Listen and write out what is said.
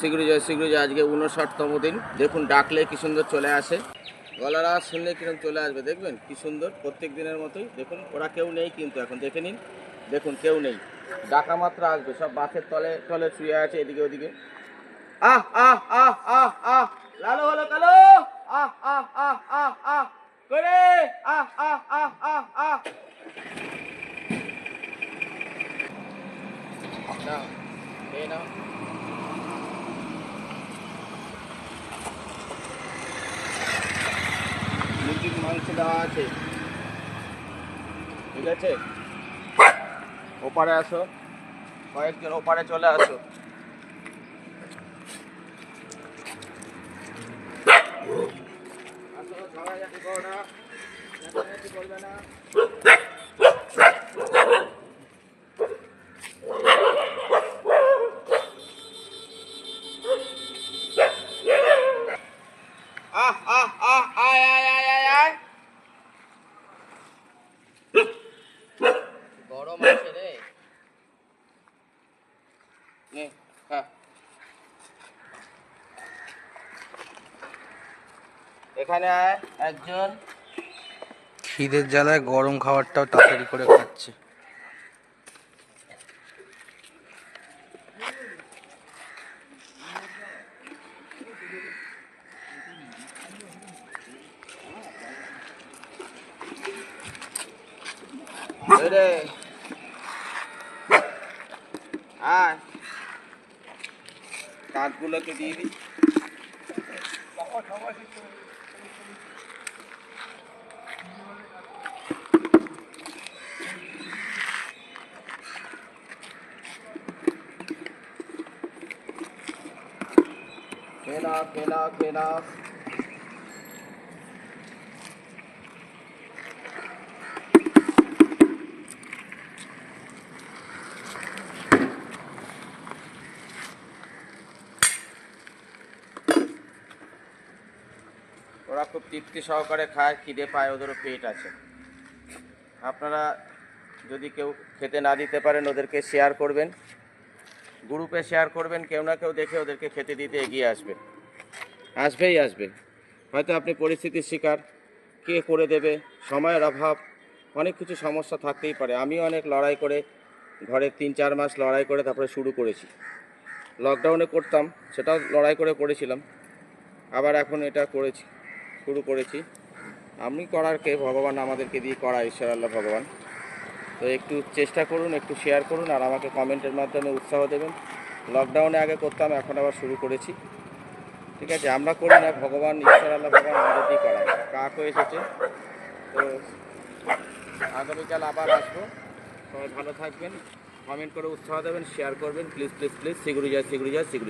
শিগগিরি জয় জয়। আজকে উনষাটতম দিন। দেখুন, ডাকলে কি সুন্দর চলে আসে। গলার শুনলে কীরকম চলে আসবে, দেখবেন? কি সুন্দর, প্রত্যেক দিনের মতোই। দেখুন, ওরা কেউ নেই কিন্তু এখন। দেখে নিন। দেখুন, কেউ নেই। ডাকা মাত্র আসবে। সব বাসের তলে তলে শুয়ে আছে এদিকে ওদিকে। আহ আহ আহ আহ আহ। লালো, হলো কালো। আহ আহ আহ আহ আহ। করে আহ আহ আহ আহ আহ। দেওয়া আছে। ঠিক আছে? ওপারে আসো। কয়েকজন ওপারে চলে আসো। আসো, ঝগড়াঝাটি করো না, করবে না। আহ আহ আহ আয় আয় আয় আয় আয় গরম আছে রে নে খা এখানে আয় একজন খিদের জ্বালায় গরম খাবারটাও তাড়াতাড়ি করে খাচ্ছে। এই রে। আয় কাঠগুলোকে দিয়ে দিই খেয়ে নাও খেয়ে নাও খেয়ে নাও ওরা খুব তৃপ্তি সহকারে খায়, খিদে পায়, ওদেরও পেট আছে। আপনারা যদি কেউ খেতে না দিতে পারেন, ওদেরকে শেয়ার করবেন। গ্রুপে শেয়ার করবেন, কেউ না কেউ দেখে ওদেরকে খেতে দিতে এগিয়ে আসবে। আসবেই আসবে। হয়তো আপনি পরিস্থিতির শিকার, কে করে দেবে, সময়ের অভাব, অনেক কিছু সমস্যা থাকতেই পারে। আমিও অনেক লড়াই করে, ঘরে তিন চার মাস লড়াই করে তারপরে শুরু করেছি। লকডাউনে করতাম, সেটাও লড়াই করে করেছিলাম। আবার এখন এটা করেছি। শুরু করেছি। আমি করার কে? ভগবান আমাদেরকে দিয়ে করা, ঈশ্বর আল্লাহ ভগবান। তো একটু চেষ্টা করুন, একটু শেয়ার করুন আর আমাকে কমেন্টের মাধ্যমে উৎসাহ দেবেন। লকডাউনে আগে করতাম, এখন আবার শুরু করেছি। ঠিক আছে, আমরা করি না, ভগবান, ঈশ্বর আল্লাহ ভগবান আমাদের দিয়ে করায়। কাকও এসেছে। তো আগামীকাল আবার আসব। সবাই ভালো থাকবেন কমেন্ট করে উৎসাহ দেবেন শেয়ার করবেন। প্লিজ প্লিজ প্লিজ সিগুড়ি যায় সিগুড়ি যায় সিগুড়ি